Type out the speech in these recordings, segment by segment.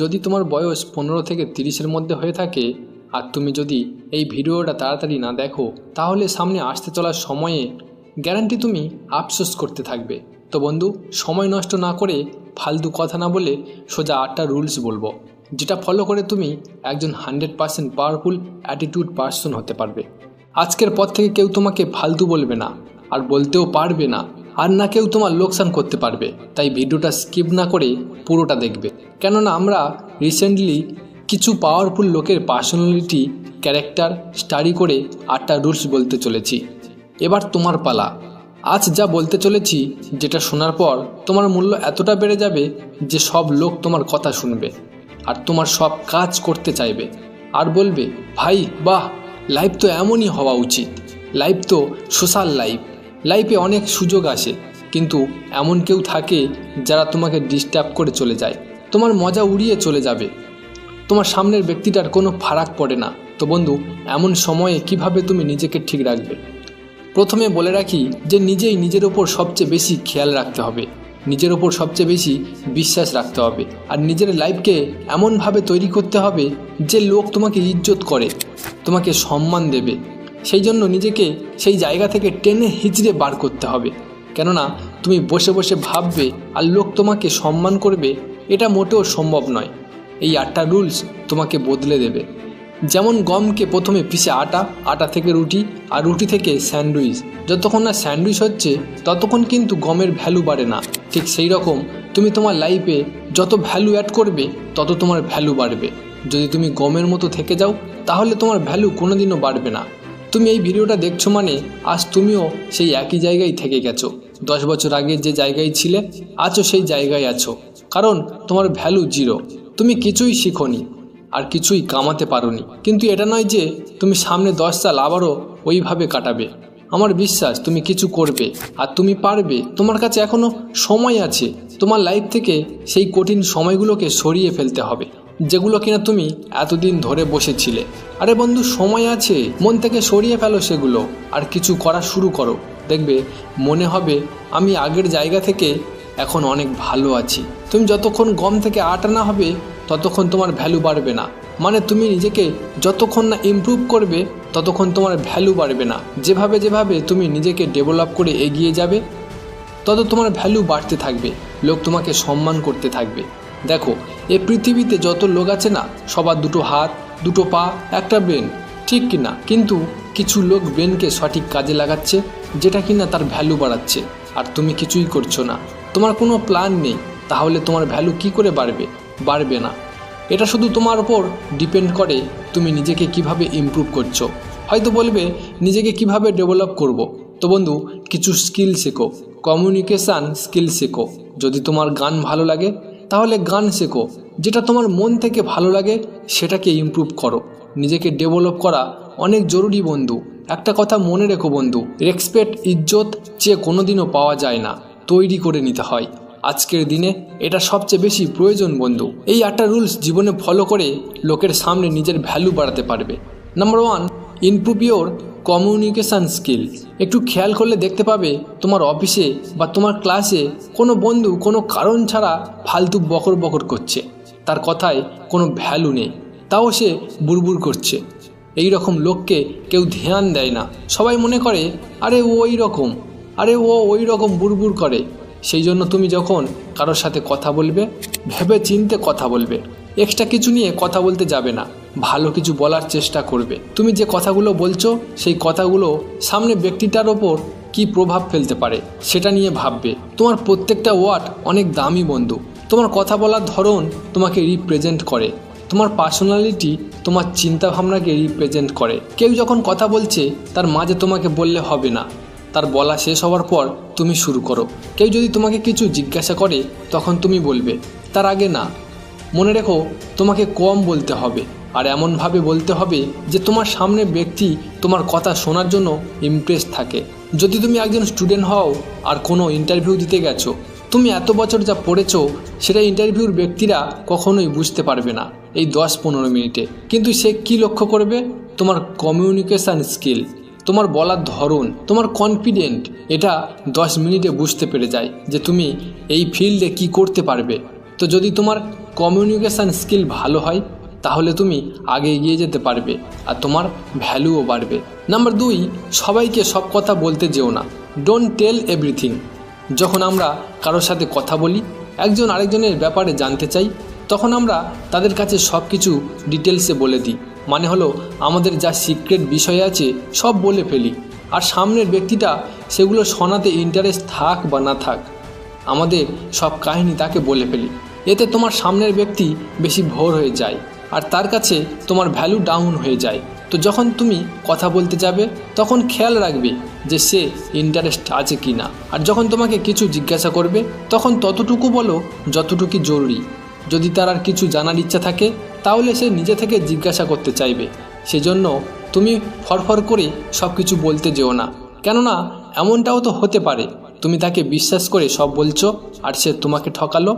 যদি তোমার বয়স পনেরো থেকে তিরিশের মধ্যে হয়ে থাকে আর তুমি যদি এই ভিডিওটা তাড়াতাড়ি না দেখো, তাহলে সামনে আসতে চলার সময়ে গ্যারান্টি তুমি আফসোস করতে থাকবে। তো বন্ধু, সময় নষ্ট না করে ফালতু কথা না বলে সোজা আটটা রুলস বলব, যেটা ফলো করে তুমি একজন hundred percent powerful attitude person হতে পারবে। আজকের পর থেকে কেউ তোমাকে ফালতু বলবে না, আর বলতেও পারবে না। আর না কেউ তোমার লোকসান করতে পারবে। তাই ভিডিওটা স্কিপ না করে পুরোটা দেখবে। কেননা আমরা রিসেন্টলি কিছু পাওয়ারফুল লোকের পার্সোনালিটি ক্যারেক্টার স্টাডি করে আটটা রুলস বলতে চলেছি। এবার তোমার পালা। আজ যা বলতে চলেছি, যেটা শোনার পর তোমার মূল্য এতটা বেড়ে যাবে যে সব লোক তোমার কথা শুনবে আর তোমার সব কাজ করতে চাইবে। আর বলবে, ভাই, বাহ লাইফ তো এমনই হওয়া উচিত। লাইফ তো সোশ্যাল লাইফ লাইফে অনেক সুযোগ আসে, কিন্তু এমন কেউ থাকে যারা তোমাকে ডিস্টার্ব করে চলে যায়। তোমার মজা উড়িয়ে চলে যাবে। তোমার সামনের ব্যক্তিটার কোনো ফারাক পড়ে না। তো বন্ধু, এমন সময়ে কীভাবে তুমি নিজেকে ঠিক রাখবে? প্রথমে বলে রাখি যে নিজেই নিজের ওপর সবচেয়ে বেশি খেয়াল রাখতে হবে। নিজের ওপর সবচেয়ে বেশি বিশ্বাস রাখতে হবে। আর নিজের লাইফকে এমনভাবে তৈরি করতে হবে যে লোক তোমাকে ইজ্জত করে, তোমাকে সম্মান দেবে। সেই জন্য নিজেকে সেই জায়গা থেকে টেনে হিচড়ে বার করতে হবে। কেননা তুমি বসে বসে ভাববে আর লোক তোমাকে সম্মান করবে, এটা মোটেও সম্ভব নয়। এই আটটা রুলস তোমাকে বদলে দেবে। যেমন গমকে প্রথমে পিষে আটা আটা থেকে রুটি আর রুটি থেকে স্যান্ডউইচ। যতক্ষণ না স্যান্ডউইচ হচ্ছে, ততক্ষণ কিন্তু গমের ভ্যালু বাড়ে না। ঠিক সেই রকম তুমি তোমার লাইফে যত ভ্যালু অ্যাড করবে, তত তোমার ভ্যালু বাড়বে। যদি তুমি গমের মতো থেকে যাও, তাহলে তোমার ভ্যালু কোনোদিনও বাড়বে না। তুমি এই ভিডিওটা দেখছ মানে আজ তুমিও সেই একই জায়গায় থেকে গেছো। দশ বছর আগে যে জায়গায় ছিলে আছো সেই জায়গায় আছো। কারণ তোমার ভ্যালু জিরো তুমি কিছুই শিখোনি আর কিছুই কামাতে পারোনি। কিন্তু এটা নয় যে তুমি সামনে দশ সাল আবারও ওইভাবে কাটাবে। আমার বিশ্বাস, তুমি কিছু করবে আর তুমি পারবে। তোমার কাছে এখনও সময় আছে। তোমার লাইফ থেকে সেই কঠিন সময়গুলোকে সরিয়ে ফেলতে হবে। যেগুলো কিনা তুমি এতদিন ধরে বসেছিলে। আরে বন্ধু, সময় আছে। মন থেকে সরিয়ে ফেলো সেগুলো। আর কিছু করা শুরু করো। দেখবে, মনে হবে আমি আগের জায়গা থেকে এখন অনেক ভালো আছি। তুমি যতক্ষণ গম থেকে আটা না হবে, ততক্ষণ তোমার ভ্যালু বাড়বে না। মানে তুমি নিজেকে যতক্ষণ না ইমপ্রুভ করবে, ততক্ষণ তোমার ভ্যালু বাড়বে না। যেভাবে যেভাবে তুমি নিজেকে ডেভেলপ করে এগিয়ে যাবে, তত তোমার ভ্যালু বাড়তে থাকবে। লোক তোমাকে সম্মান করতে থাকবে। দেখো, এ পৃথিবীতে যত লোক আছে না, সবার দুটো হাত, দুটো পা, একটা ব্রেন, ঠিক কিনা? কিন্তু কিছু লোক ব্রেনকে সঠিক কাজে লাগাচ্ছে, যেটা কিনা তার ভ্যালু বাড়াচ্ছে, আর তুমি কিছুই করছ না। তোমার কোনো প্ল্যান নেই, তাহলে তোমার ভ্যালু কি করে বাড়বে? বাড়বে না। এটা শুধু তোমার ওপর ডিপেন্ড করে তুমি নিজেকে কীভাবে ইমপ্রুভ করছ। হয়তো বলবে, নিজেকে কীভাবে ডেভেলপ করব। তো বন্ধু, কিছু স্কিল শেখো। কমিউনিকেশান স্কিল শেখো। যদি তোমার গান ভালো লাগে তাহলে গান শেখো। যেটা তোমার মন থেকে ভালো লাগে, সেটাকে ইমপ্রুভ করো। নিজেকে ডেভেলপ করা অনেক জরুরি বন্ধু। একটা কথা মনে রেখো বন্ধু রেসপেক্ট ইজ্জত যে কোনোদিনও পাওয়া যায় না। তৈরি করে নিতে হয়। আজকের দিনে এটা সবচেয়ে বেশি প্রয়োজন বন্ধু। এই আটটা রুলস জীবনে ফলো করে লোকের সামনে নিজের ভ্যালু বাড়াতে পারবে। Number one improve your communication skill একটু খেয়াল করলে দেখতে পাবে তোমার অফিসে বা তোমার ক্লাসে কোনো বন্ধু কোনো কারণ ছাড়া ফালতু বকর বকর করছে। তার কথায় কোনো ভ্যালু নেই। তাও সে বুড়বুড় করছে। এই রকম লোককে কেউ ধ্যান দেয় না। সবাই মনে করে, আরে ও ওই রকম আরে ও ওই রকম বুড়বুড় করে। সেই জন্য তুমি যখন কারোর সাথে কথা বলবে ভেবে চিনতে কথা বলবে। এক্সট্রা কিছু নিয়ে কথা বলতে যাবে না। ভালো কিছু বলার চেষ্টা করবে। তুমি যে কথাগুলো বলছো, সেই কথাগুলো সামনে ব্যক্তিটার ওপর কি প্রভাব ফেলতে পারে, সেটা নিয়ে ভাববে। তোমার প্রত্যেকটা ওয়ার্ড অনেক দামি বন্ধু। তোমার কথা বলার ধরন তোমাকে রিপ্রেজেন্ট করে। তোমার পার্সোনালিটি তোমার চিন্তাভাবনাকে রিপ্রেজেন্ট করে। কেউ যখন কথা বলছে, তার মাঝে তোমাকে বললে হবে না। তার বলা শেষ হওয়ার পর তুমি শুরু করো। কেউ যদি তোমাকে কিছু জিজ্ঞাসা করে, তখন তুমি বলবে, তার আগে না। মনে রেখো, তোমাকে কম বলতে হবে। আর এমনভাবে বলতে হবে যে তোমার সামনে ব্যক্তি তোমার কথা শোনার জন্য ইমপ্রেস থাকে। যদি তুমি একজন স্টুডেন্ট হও আর কোনো ইন্টারভিউ দিতে গেছো, তুমি এত বছর যা পড়েছো, সেটা ইন্টারভিউর ব্যক্তিরা কখনোই বুঝতে পারবে না এই দশ পনেরো মিনিটে। কিন্তু সে কি লক্ষ্য করবে? তোমার কমিউনিকেশান স্কিল তোমার বলার ধরন, তোমার কনফিডেন্ট এটা দশ মিনিটে বুঝতে পেরে যায় যে তুমি এই ফিল্ডে কি করতে পারবে। তো যদি তোমার কমিউনিকেশান স্কিল ভালো হয় তাহলে তুমি আগে এগিয়ে যেতে পারবে আর তোমার ভ্যালুও বাড়বে। নাম্বার দুই, সবাইকে সব কথা বলতে যেও না। ডোন্ট টেল এভরিথিং যখন আমরা কারোর সাথে কথা বলি, একজন আরেকজনের ব্যাপারে জানতে চাই, তখন আমরা তাদের কাছে সব কিছু ডিটেলসে বলে দিই। মানে হলো, আমাদের যা সিক্রেট বিষয় আছে, সব বলে ফেলি। আর সামনের ব্যক্তিটা সেগুলো শোনাতে ইন্টারেস্ট থাক বা না থাক, আমাদের সব কাহিনী তাকে বলে ফেলি। এতে তোমার সামনের ব্যক্তি বেশি ভোর হয়ে যায়। আর তার কাছে তোমার ভ্যালু ডাউন হয়ে যায়। তো যখন তুমি কথা বলতে যাবে, তখন খেয়াল রাখবে যে সে ইন্টারেস্ট আছে কি না আর যখন তোমাকে কিছু জিজ্ঞাসা করবে, তখন ততটুকু বলো যতটুকু জরুরি। যদি তার আর কিছু জানার ইচ্ছা থাকে, তাহলে সে নিজে থেকে জিজ্ঞাসা করতে চাইবে। সেজন্য তুমি ফরফর করে সব কিছু বলতে যেও না। কেননা এমনটাও তো হতে পারে, তুমি তাকে বিশ্বাস করে সব বলছো, আর সে তোমাকে ঠকালো।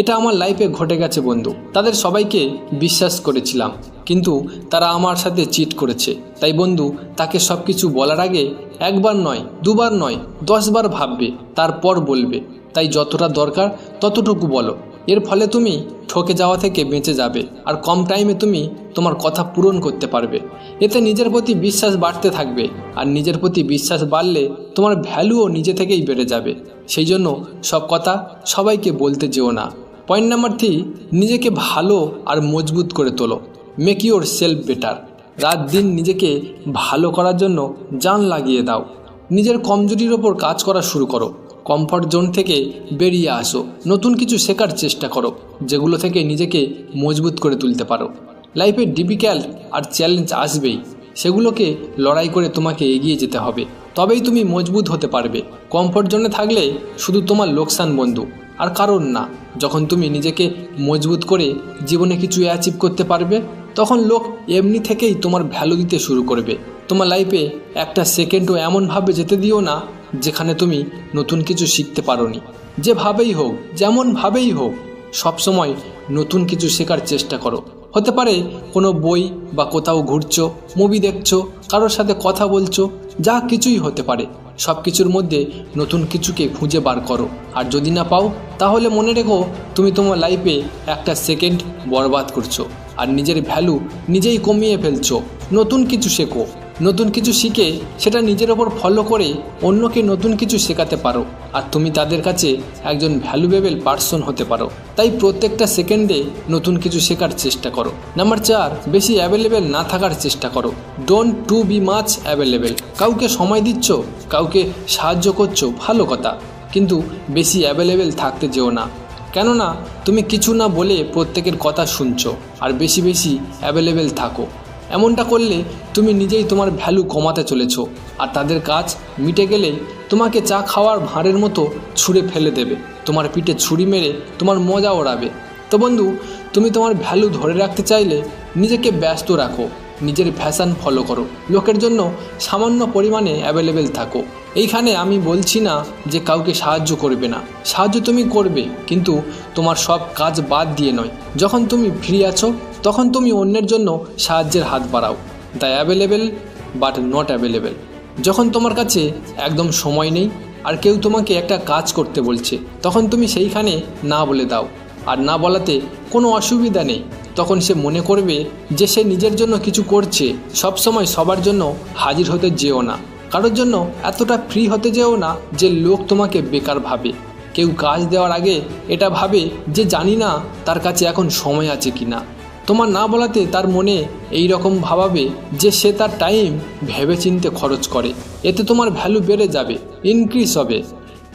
এটা আমার লাইফে ঘটে গেছে বন্ধু। তাদের সবাইকে বিশ্বাস করেছিলাম, কিন্তু তারা আমার সাথে চিট করেছে। তাই বন্ধু, তাকে সব কিছু বলার আগে একবার নয়, দুবার নয়, দশবার ভাববে, তারপর বলবে। তাই যতটা দরকার ততটুকু বলো। এর ফলে তুমি ঠকে যাওয়া থেকে বেঁচে যাবে, আর কম টাইমে তুমি তোমার কথা পূরণ করতে পারবে। এতে নিজের প্রতি বিশ্বাস বাড়তে থাকবে, আর নিজের প্রতি বিশ্বাস বাড়লে তোমার ভ্যালুও নিজে থেকেই বেড়ে যাবে। সেই জন্য সব কথা সবাইকে বলতে যেও না। পয়েন্ট নাম্বার থ্রি নিজেকে ভালো আর মজবুত করে তোলো। মেক ইউর সেলফ বেটার রাত দিন নিজেকে ভালো করার জন্য জান লাগিয়ে দাও। নিজের কমজোরির ওপর কাজ করা শুরু করো। কমফর্ট জোন থেকে বেরিয়ে আসো। নতুন কিছু শেখার চেষ্টা করো, যেগুলো থেকে নিজেকে মজবুত করে তুলতে পারো। লাইফে ডিফিকাল্ট আর চ্যালেঞ্জ আসবেই। সেগুলোকে লড়াই করে তোমাকে এগিয়ে যেতে হবে। তবেই তুমি মজবুত হতে পারবে। কমফর্ট জোনে থাকলে শুধু তোমার লোকসান বন্ধু। আর কারণ না। যখন তুমি নিজেকে মজবুত করে জীবনে কিছু অ্যাচিভ করতে পারবে, তখন লোক এমনি থেকেই তোমার ভ্যালু দিতে শুরু করবে। তোমার লাইফে একটা সেকেন্ডও এমনভাবে যেতে দিও না, যেখানে তুমি নতুন কিছু শিখতে পারো নি যেভাবেই হোক যেমনভাবেই হোক, সবসময় নতুন কিছু শেখার চেষ্টা করো। হতে পারে কোনো বই বা কোথাও ঘুরছো মুভি দেখছ, কারোর সাথে কথা বলছো, যা কিছুই হতে পারে। সব কিছুর মধ্যে নতুন কিছুকে খুঁজে বার করো। আর যদি না পাও, তাহলে মনে রেখো তুমি তোমার লাইফে একটা সেকেন্ড বরবাদ করছ। আর নিজের ভ্যালু নিজেই কমিয়ে ফেলছো। নতুন কিছু শেখো। নতুন কিছু শিখে সেটা নিজের ওপর ফলো করে অন্যকে নতুন কিছু শেখাতে পারো। আর তুমি তাদের কাছে একজন ভ্যালুয়েবল পার্সন হতে পারো। তাই প্রত্যেকটা সেকেন্ডে নতুন কিছু শেখার চেষ্টা করো। নাম্বার চার, বেশি অ্যাভেলেবেল না থাকার চেষ্টা করো। Don't to be much available কাউকে সময় দিচ্ছ, কাউকে সাহায্য করছ, ভালো কথা। কিন্তু বেশি অ্যাভেলেবেল থাকতে যেও না। কেননা, তুমি কিছু না বলে প্রত্যেকের কথা শুনছো। আর বেশি বেশি অ্যাভেলেবেল থাকো। এমনটা করলে তুমি নিজেই তোমার ভ্যালু কমাতে চলেছ। আর তাদের কাজ মিটে গেলেই তোমাকে চা খাওয়ার ভাঁড়ের মতো ছুঁড়ে ফেলে দেবে। তোমার পিঠে ছুরি মেরে তোমার মজা ওড়াবে। তো বন্ধু, তুমি তোমার ভ্যালু ধরে রাখতে চাইলে নিজেকে ব্যস্ত রাখো। নিজের ফ্যাশন ফলো করো। লোকের জন্য সামান্য পরিমাণে অ্যাভেলেবেল থাকো। এইখানে আমি বলছি না যে কাউকে সাহায্য করবে না। সাহায্য তুমি করবে, কিন্তু তোমার সব কাজ বাদ দিয়ে নয়। যখন তুমি ফ্রি আছো, তখন তুমি অন্যের জন্য সাহায্যের হাত বাড়াও। The available but not available যখন তোমার কাছে একদম সময় নেই, আর কেউ তোমাকে একটা কাজ করতে বলছে, তখন তুমি সেইখানে না বলে দাও। আর না বলাতে কোনো অসুবিধা নেই। তখন সে মনে করবে যে সে নিজের জন্য কিছু করছে। সবসময় সবার জন্য হাজির হতে যেও না। কারোর জন্য এতটা ফ্রি হতে যেও না যে লোক তোমাকে বেকার ভাবে। কেউ কাজ দেওয়ার আগে এটা ভাবে যে জানি না তার কাছে এখন সময় আছে কি না তোমার না বলাতে তার মনে এই রকম ভাবাবে যে সে তার টাইম ভেবেচিন্তে খরচ করে। এতে তোমার ভ্যালু বেড়ে যাবে ইনক্রিজ হবে।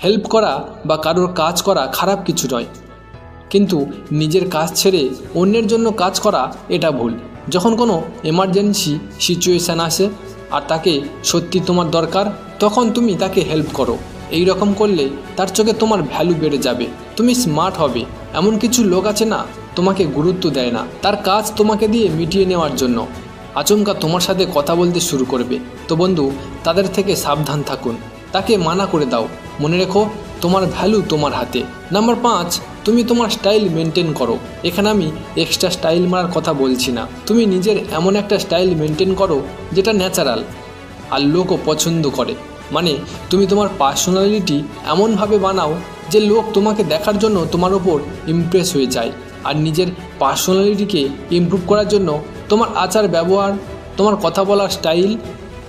হেল্প করা বা কারোর কাজ করা খারাপ কিছু নয়। কিন্তু নিজের কাজ ছেড়ে অন্যের জন্য কাজ করা এটা ভুল। যখন কোনো এমার্জেন্সি সিচুয়েশান আসে আর তাকে সত্যি তোমার দরকার, তখন তুমি তাকে হেল্প করো। এই রকম করলে তার চোখে তোমার ভ্যালু বেড়ে যাবে। তুমি স্মার্ট হবে। এমন কিছু লোক আছে না, তোমাকে গুরুত্ব দেয় না। তার কাজ তোমাকে দিয়ে মিটিয়ে নেওয়ার জন্য। আচমকা তোমার সাথে কথা বলতে শুরু করবে। তো বন্ধু, তাদের থেকে সাবধান থাকুন। তাকে মানা করে দাও। মনে রেখো, তোমার ভ্যালু তোমার হাতে। নাম্বার পাঁচ তুমি তোমার স্টাইল মেনটেন করো। এখানে আমি এক্সট্রা স্টাইল মারার কথা বলছি না। তুমি নিজের এমন একটা স্টাইল মেনটেন করো, যেটা ন্যাচারাল আর লোকও পছন্দ করে। মানে তুমি তোমার পার্সোনালিটি এমনভাবে বানাও, যে লোক তোমাকে দেখার জন্য তোমার ওপর ইমপ্রেস হয়ে যায়। আর নিজের পার্সোনালিটিকে ইমপ্রুভ করার জন্য তোমার আচার ব্যবহার, তোমার কথা বলার স্টাইল,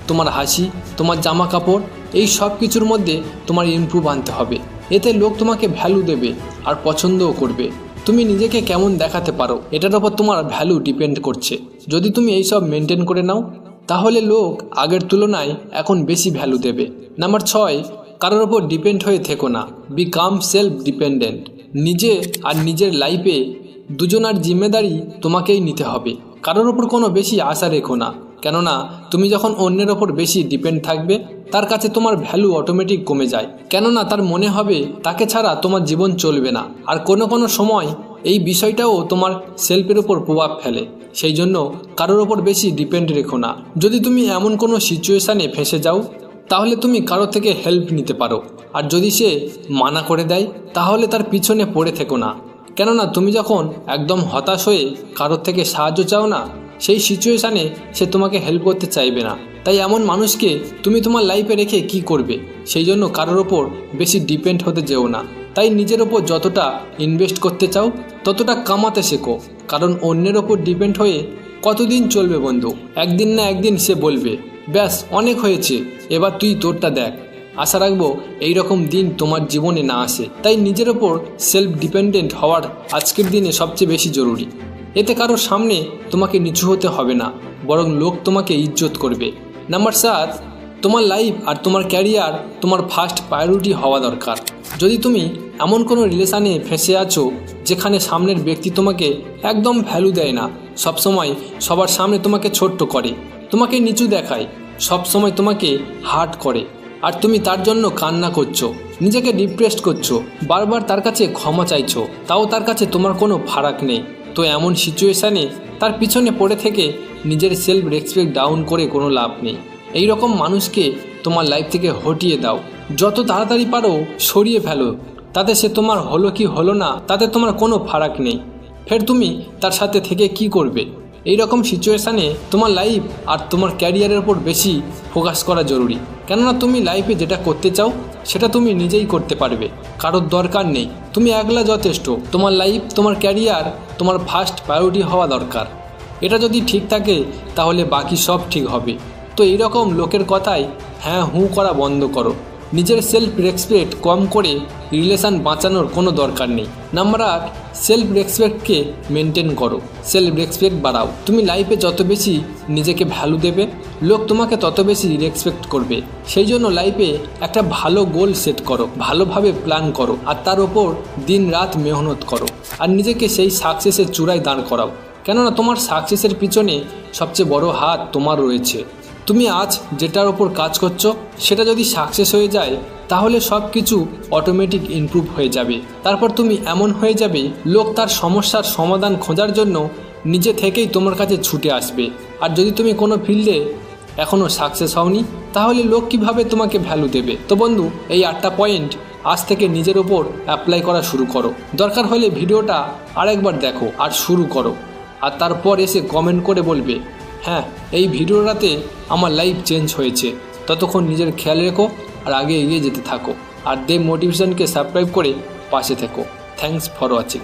তোমার হাসি, তোমার জামা কাপড়, এই সব কিছুর মধ্যে তোমার ইমপ্রুভ আনতে হবে। এতে লোক তোমাকে ভ্যালু দেবে আর পছন্দও করবে। তুমি নিজেকে কেমন দেখাতে পারো, এটার ওপর তোমার ভ্যালু ডিপেন্ড করছে। যদি তুমি এই সব মেনটেন করে নাও, তাহলে লোক আগের তুলনায় এখন বেশি ভ্যালু দেবে। নাম্বার ছয়, কারোর ওপর ডিপেন্ড হয়ে থেকো না। বিকাম সেলফ ডিপেন্ডেন্ট নিজে আর নিজের লাইফে দুজনার জিম্মেদারি তোমাকেই নিতে হবে। কারোর ওপর কোনো বেশি আশা রেখো না। কেননা, তুমি যখন অন্যের ওপর বেশি ডিপেন্ড থাকবে তার কাছে তোমার ভ্যালু অটোমেটিক কমে যায়। কেননা তার মনে হবে, তাকে ছাড়া তোমার জীবন চলবে না। আর কোনো কোনো সময় এই বিষয়টাও তোমার সেলফের ওপর প্রভাব ফেলে। সেই জন্য কারোর ওপর বেশি ডিপেন্ড রেখো না। যদি তুমি এমন কোনো সিচুয়েশানে ফেসে যাও, তাহলে তুমি কারও থেকে হেল্প নিতে পারো। আর যদি সে মানা করে দেয়, তাহলে তার পিছনে পড়ে থেকো না। কেননা তুমি যখন একদম হতাশ হয়ে কারোর থেকে সাহায্য চাও না সেই সিচুয়েশানে সে তোমাকে হেল্প করতে চাইবে না। তাই এমন মানুষকে তুমি তোমার লাইফে রেখে কি করবে? সেই জন্য কারোর ওপর বেশি ডিপেন্ড হতে যেও না। তাই নিজের ওপর যতটা ইনভেস্ট করতে চাও, ততটা কামাতে শেখো। কারণ অন্যের ওপর ডিপেন্ড হয়ে কতদিন চলবে বন্ধু? একদিন না একদিন সে বলবে, ব্যাস, অনেক হয়েছে, এবার তুই তোরটা দেখ। আশা রাখব এই রকম দিন তোমার জীবনে না আসে। তাই নিজের ওপর সেলফ ডিপেন্ডেন্ট হওয়ার আজকের দিনে সবচেয়ে বেশি জরুরি। এতে কারোর সামনে তোমাকে নিচু হতে হবে না, বরং লোক তোমাকে ইজ্জত করবে। নাম্বার সাত, তোমার লাইফ আর তোমার ক্যারিয়ার, তোমার ফার্স্ট প্রায়োরিটি হওয়া দরকার। যদি তুমি এমন কোনো রিলেশানে ফেঁসে আছো, যেখানে সামনের ব্যক্তি তোমাকে একদম ভ্যালু দেয় না, সবসময় সবার সামনে তোমাকে ছোট্ট করে, তোমাকে নিচু দেখায়, সবসময় তোমাকে হার্ট করে, আর তুমি তার জন্য কান্না করছ, নিজেকে ডিপ্রেসড করছ, বারবার তার কাছে ক্ষমা চাইছো, তাও তার কাছে তোমার কোনো ফারাক নেই। তো এমন সিচুয়েশানে তার পিছনে পড়ে থেকে নিজের সেলফ রেসপেক্ট ডাউন করে কোনো লাভ নেই। এই রকম মানুষকে তোমার লাইফ থেকে হটিয়ে দাও। যত তাড়াতাড়ি পারো সরিয়ে ফেলো। তাতে সে তোমার হলো কি হলো না, তাতে তোমার কোনো ফারাক নেই। ফের তুমি তার সাথে থেকে কি করবে? এই রকম সিচুয়েশানে তোমার লাইফ আর তোমার ক্যারিয়ারের ওপর বেশি ফোকাস করা জরুরি। কেননা তুমি লাইফে যেটা করতে চাও, সেটা তুমি নিজেই করতে পারবে। কারোর দরকার নেই। তুমি একলা যথেষ্ট। তোমার লাইফ তোমার ক্যারিয়ার তোমার ফার্স্ট প্রায়োরিটি হওয়া দরকার। এটা যদি ঠিক থাকে, তাহলে বাকি সব ঠিক হবে। তো এইরকম লোকের কথায় হ্যাঁ হুঁ করা বন্ধ করো। নিজের সেলফ রেসপেক্ট কম করে রিলেশান বাঁচানোর কোনো দরকার নেই। নাম্বার আট সেলফ রেসপেক্টকে মেনটেন করো। সেলফ রেসপেক্ট বাড়াও। তুমি লাইফে যত বেশি নিজেকে ভ্যালু দেবে, লোক তোমাকে তত বেশি রেসপেক্ট করবে। সেই জন্য লাইফে একটা ভালো গোল সেট করো, ভালোভাবে প্ল্যান করো, আর তার ওপর দিন রাত মেহনত করো। আর নিজেকে সেই সাকসেসের চূড়ায় দাঁড় করাও। কেননা তোমার সাকসেসের পিছনে সবচেয়ে বড় হাত তোমার রয়েছে। তুমি আজ যেটার ওপর কাজ করছ, সেটা যদি সাকসেস হয়ে যায়, তাহলে সব কিছু অটোমেটিক ইমপ্রুভ হয়ে যাবে। তারপর তুমি এমন হয়ে যাবে, লোক তার সমস্যার সমাধান খোঁজার জন্য নিজে থেকেই তোমার কাছে ছুটে আসবে। আর যদি তুমি কোনো ফিল্ডে এখনও সাকসেস হওনি, তাহলে লোক কীভাবে তোমাকে ভ্যালু দেবে? তো বন্ধু, এই আটটা পয়েন্ট আজ থেকে নিজের ওপর অ্যাপ্লাই করা শুরু করো। দরকার হলে ভিডিওটা আরেকবার দেখো আর শুরু করো। আর তারপর এসে কমেন্ট করে বলবে হ্যাঁ এই ভিডিওটাতে আমার লাইফ চেঞ্জ হয়েছে। ততক্ষণ নিজের খেয়াল রেখো আর আগে এগিয়ে যেতে থাকো। আর দে মোটিভেশনকে সাবস্ক্রাইব করে পাশে থেকো। Thanks for watching